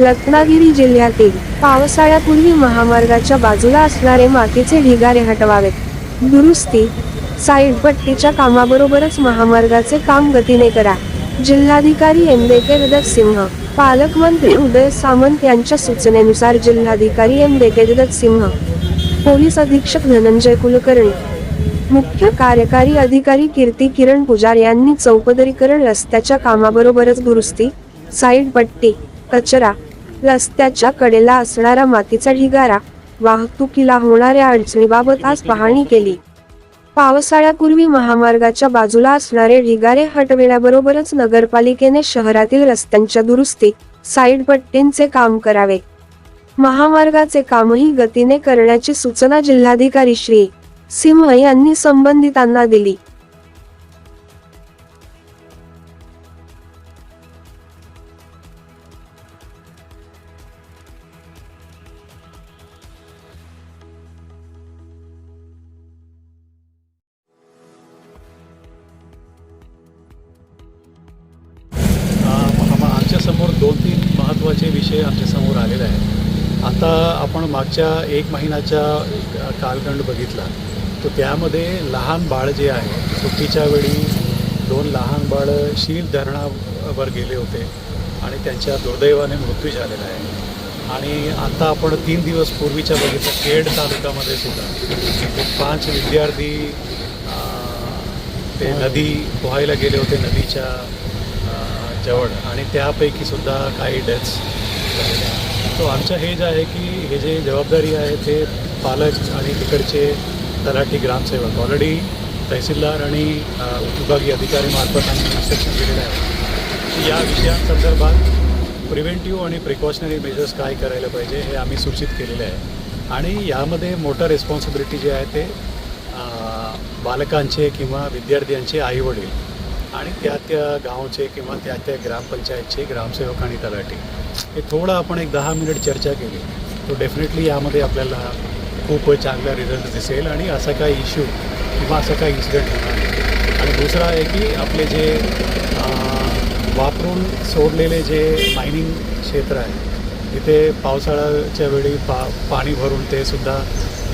रत्नागिरी जिल्ह्यातील पावसाळ्यापूर्वी महामार्गाच्या बाजूला असणारे मातीचे ढिगारे हटवावेत. दुरुस्ती साईड पट्टीच्या कामाबरोबरच महामार्गाचे काम गतीने करा. जिल्हाधिकारी एम देकेरदत सिंह पालकमंत्री उदय सामंत यांच्या सूचनेनुसार जिल्हाधिकारी एम देकेरदत सिंह पोलीस अधीक्षक धनंजय कुलकर्णी मुख्य कार्यकारी अधिकारी कीर्ती किरण पुजार यांनी चौपदरीकरण रस्त्याच्या कामाबरोबरच दुरुस्ती साईड पट्टी कचरा रस्त्याच्या कडेला असणारा मातीचा ढिगारा वाहतुकीला होणाऱ्या अडचणीबाबत आज पाहणी केली. पावसाळ्यापूर्वी महामार्गाच्या बाजूला असणारे ढिगारे हटविण्याबरोबरच नगरपालिकेने शहरातील रस्त्यांच्या दुरुस्ती साईड पट्टींचे काम करावे. महामार्गाचे कामही गतीने करण्याची सूचना जिल्हाधिकारी श्री सिंह यांनी संबंधितांना दिली. विषय आमच्यासमोर आलेला आहे. आता आपण मागच्या एक महिन्याच्या कालखंड बघितला. तर त्यामध्ये लहान बाळ जे आहे सुट्टीच्या वेळी दोन लहान बाळ शील धरणावर गेले होते आणि त्यांच्या दुर्दैवाने मृत्यू झालेला आहे. आणि आता आपण तीन दिवस पूर्वीच्या बघितलं खेड तालुक्यामध्ये सुद्धा. पाच विद्यार्थी ते नदी पोहायला गेले होते नदीच्या जवळ. आणि त्यापैकी सुद्धा काही डेथ्स तो आमचं हे जे आहे की हे जे जबाबदारी आहे ते पालक आणि तिकडचे तलाठी ग्रामसेवक. ऑलरेडी तहसीलदार आणि विभागीय अधिकारी मार्फत आम्ही इन्स्ट्रक्शन दिलेलं आहे. की या विषयांसंदर्भात प्रिव्हेंटिव्ह आणि प्रिकॉशनरी मेजर्स काय करायला पाहिजे हे आम्ही सूचित केलेले आहे. आणि यामध्ये मोठं रिस्पॉन्सिबिलिटी जे आहे ते बालकांचे किंवा विद्यार्थ्यांचे आईवडील आणि त्या त्या गावचे किंवा त्या त्या ग्रामपंचायतचे ग्रामसेवक आणि तलाठी. हे थोडं आपण एक दहा मिनिट चर्चा केली. तो डेफिनेटली यामध्ये आपल्याला खूप चांगला रिझल्ट दिसेल आणि असा काही इश्यू किंवा असं काही इन्सिडेंट होणार नाही. आणि दुसरं आहे की आपले जे वापरून सोडलेले जे मायनिंग क्षेत्र आहे तिथे पावसाळ्याच्या वेळी पा पाणी भरून ते सुद्धा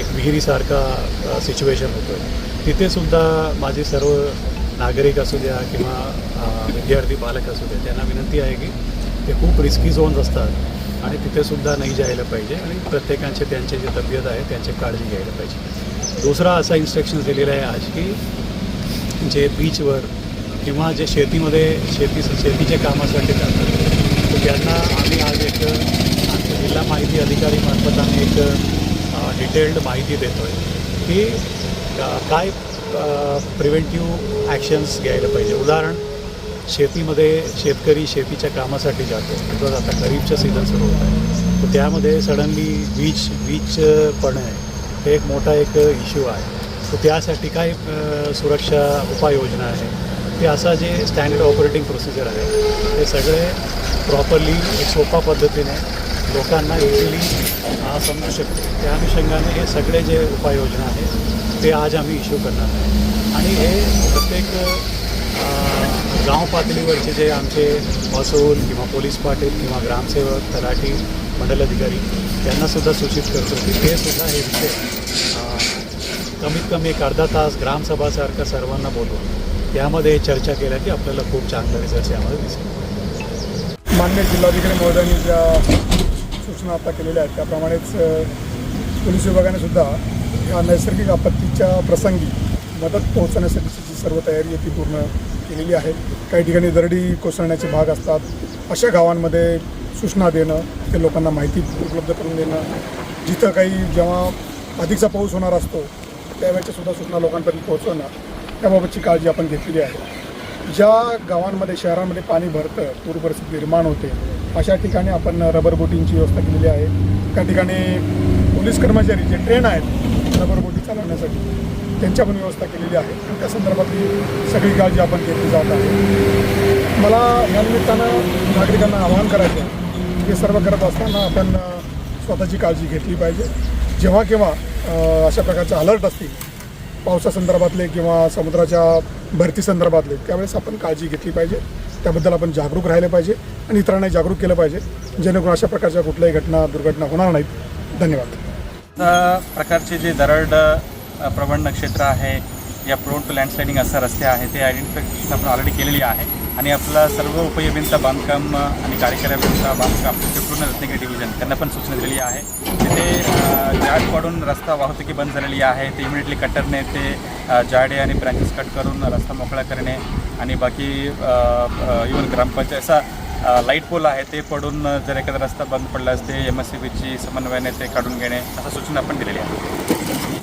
एक विहिरीसारखा सिच्युएशन होतो आहे माझे सर्व नागरिक असू द्या किंवा विद्यार्थी पालक असू द्या त्यांना विनंती आहे की ते खूप रिस्की झोन्स असतात. आणि तिथेसुद्धा नाही जायला पाहिजे. आणि प्रत्येकाचे त्यांचे जे तब्येत आहे त्यांची काळजी घ्यायला पाहिजे. दुसरा असा इन्स्ट्रक्शन दिलेला आहे आज की जे बीचवर किंवा जे शेतीमध्ये शेती शेतीच्या कामासाठी जातात तर त्यांना आम्ही आज एक आमच्या जिल्हा माहिती अधिकारीमार्फत आम्ही एक डिटेल्ड माहिती देतो आहे की काय प्रिव्हेंटिव्ह ॲक्शन्स घ्यायला पाहिजे. उदाहरण शेतीमध्ये शेतकरी शेतीच्या कामासाठी जातो. बिकॉज आता खरीपचं सीझन सुरू होत आहे. तर त्यामध्ये सडनली वीज वीज पण आहे. हे एक मोठा एक इश्यू आहे. तर त्यासाठी काय सुरक्षा उपाययोजना आहे? ते असा जे स्टँडर्ड ऑपरेटिंग प्रोसिजर आहे ते सगळे प्रॉपरली एक सोपा पद्धतीने लोकांना इझिली समजू शकते. त्या अनुषंगाने हे सगळे जे उपाययोजना आहेत ते आज आम्ही इश्यू करणार आहे आणि हे प्रत्येक गाव पातळीवरचे जे आमचे महसूल किंवा पोलीस पाटील किंवा ग्रामसेवक तलाठी मंडल अधिकारी त्यांनासुद्धा सूचित करतो की ते सुद्धा हे विषय कमीत कमी एक अर्धा तास ग्रामसभासारखं सर्वांना बोलवून त्यामध्ये चर्चा केल्या की आपल्याला खूप चांगला रिझल्ट यामध्ये दिसेल. मान्य जिल्हाधिकारी महोदयांनी ज्या सूचना आता केलेल्या आहेत त्याप्रमाणेच पोलीस विभागाने सुद्धा या नैसर्गिक आपत्तीच्या प्रसंगी मदत पोहोचण्यासाठी सर्व तयारी ती पूर्ण केलेली आहे. काही ठिकाणी दरडी कोसळण्याचे भाग असतात. अशा गावांमध्ये सूचना देणं ते लोकांना माहिती उपलब्ध करून देणं जिथं काही जेव्हा अधिकचा पाऊस होणार असतो त्यावेळेच्या सुद्धा सूचना लोकांपर्यंत पोहोचवणं त्याबाबतची काळजी आपण घेतलेली आहे. ज्या गावांमध्ये शहरांमध्ये पाणी भरतं पूर परिस्थिती निर्माण होते अशा ठिकाणी आपण रबर बोटींची व्यवस्था केलेली आहे. त्या ठिकाणी पोलीस कर्मचारी जे ट्रेन आहेत रबर बोटी चालवण्यासाठी त्यांच्या पण व्यवस्था केलेली आहे. आणि त्या संदर्भातली सगळी काळजी आपण घेतली जात आहे. मला या निमित्तानं नागरिकांना आवाहन करायचं आहे हे सर्व करत असताना आपण स्वतःची काळजी घेतली पाहिजे. जेव्हा केव्हा अशा प्रकारचे अलर्ट असतील पावसासंदर्भातले किंवा समुद्राच्या भरती संदर्भातले त्यावेळेस आपण काळजी घेतली पाहिजे. त्याबद्दल आपण जागरूक राहिले पाहिजे आणि इतरांनाही जागरूक केलं पाहिजे. जेणेकरून अशा प्रकारच्या कुठल्याही घटना दुर्घटना होणार नाहीत. धन्यवाद. प्रकारचे जे दरड प्रवण क्षेत्र आहे या प्रोन टू लँडस्लायडिंग असं रस्ते आहे ते आयडेंटिफिकेशन आपण ऑलरेडी केलेली आहे. आणि आपला सर्व उपयोगींचा बांधकाम आणि कार्यक्रमांचा बांधकाम ते पूर्ण रत्नागिरी डिव्हिजन त्यांना पण सूचना दिलेली आहे. तिथे जाड पडून रस्ता वाहतुकी बंद झालेली आहे ते इमिडिएटली कटरने ते जाडे आणि ब्रँचेस कट करून रस्ता मोकळा करणे आणि बाकी इवन ग्रामपंचायत असा लाइट पोल आहे ते पडून जर एखादा रस्ता बंद पडला असते एम एस सी बीची समन्वयाने ते काढून घेणे अशा सूचना आपण दिलेली आहे